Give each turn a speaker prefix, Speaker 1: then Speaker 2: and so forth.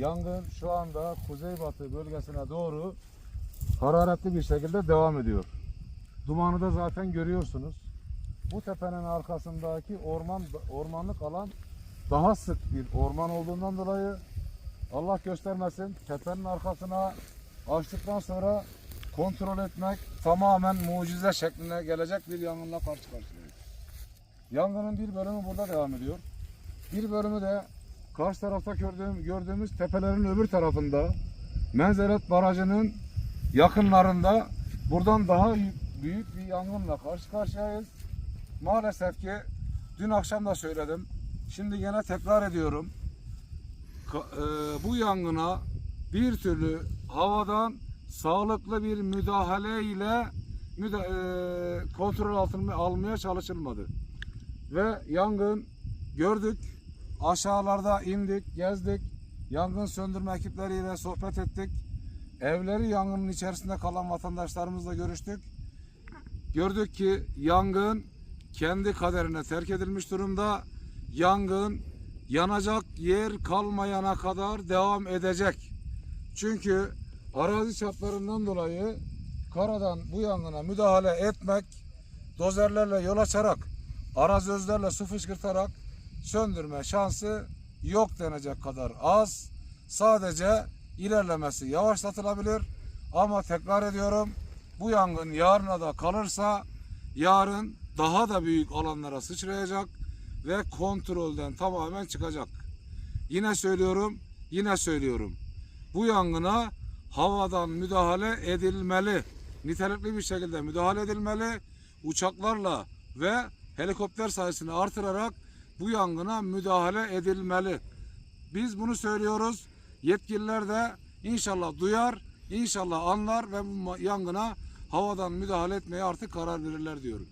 Speaker 1: Yangın şu anda kuzeybatı bölgesine doğru hararetli bir şekilde devam ediyor. Dumanı da zaten görüyorsunuz. Bu tepenin arkasındaki orman ormanlık alan daha sık bir orman olduğundan dolayı Allah göstermesin tepenin arkasına açtıktan sonra kontrol etmek tamamen mucize şekline gelecek bir yangınla karşı karşıyayız. Yangının bir bölümü burada devam ediyor. Bir bölümü de karşı tarafta gördüğüm, gördüğümüz tepelerin öbür tarafında Menzeret Barajı'nın yakınlarında buradan daha büyük bir yangınla karşı karşıyayız. Maalesef ki dün akşam da söyledim. Şimdi yine tekrar ediyorum. E, bu yangına bir türlü havadan sağlıklı bir müdahale ile e, kontrol altına almaya çalışılmadı. Ve yangın gördük. Aşağılarda indik, gezdik. Yangın söndürme ekipleriyle sohbet ettik. Evleri yangının içerisinde kalan vatandaşlarımızla görüştük. Gördük ki yangın kendi kaderine terk edilmiş durumda. Yangın yanacak yer kalmayana kadar devam edecek. Çünkü arazi çaplarından dolayı karadan bu yangına müdahale etmek, dozerlerle yol açarak, arazözlerle su fışkırtarak söndürme şansı yok denecek kadar az. Sadece ilerlemesi yavaşlatılabilir. Ama tekrar ediyorum bu yangın yarına da kalırsa yarın daha da büyük alanlara sıçrayacak ve kontrolden tamamen çıkacak. Yine söylüyorum, yine söylüyorum. Bu yangına havadan müdahale edilmeli. Nitelikli bir şekilde müdahale edilmeli. Uçaklarla ve helikopter sayısını artırarak bu yangına müdahale edilmeli. Biz bunu söylüyoruz. Yetkililer de inşallah duyar, inşallah anlar ve bu yangına havadan müdahale etmeye artık karar verirler diyorum.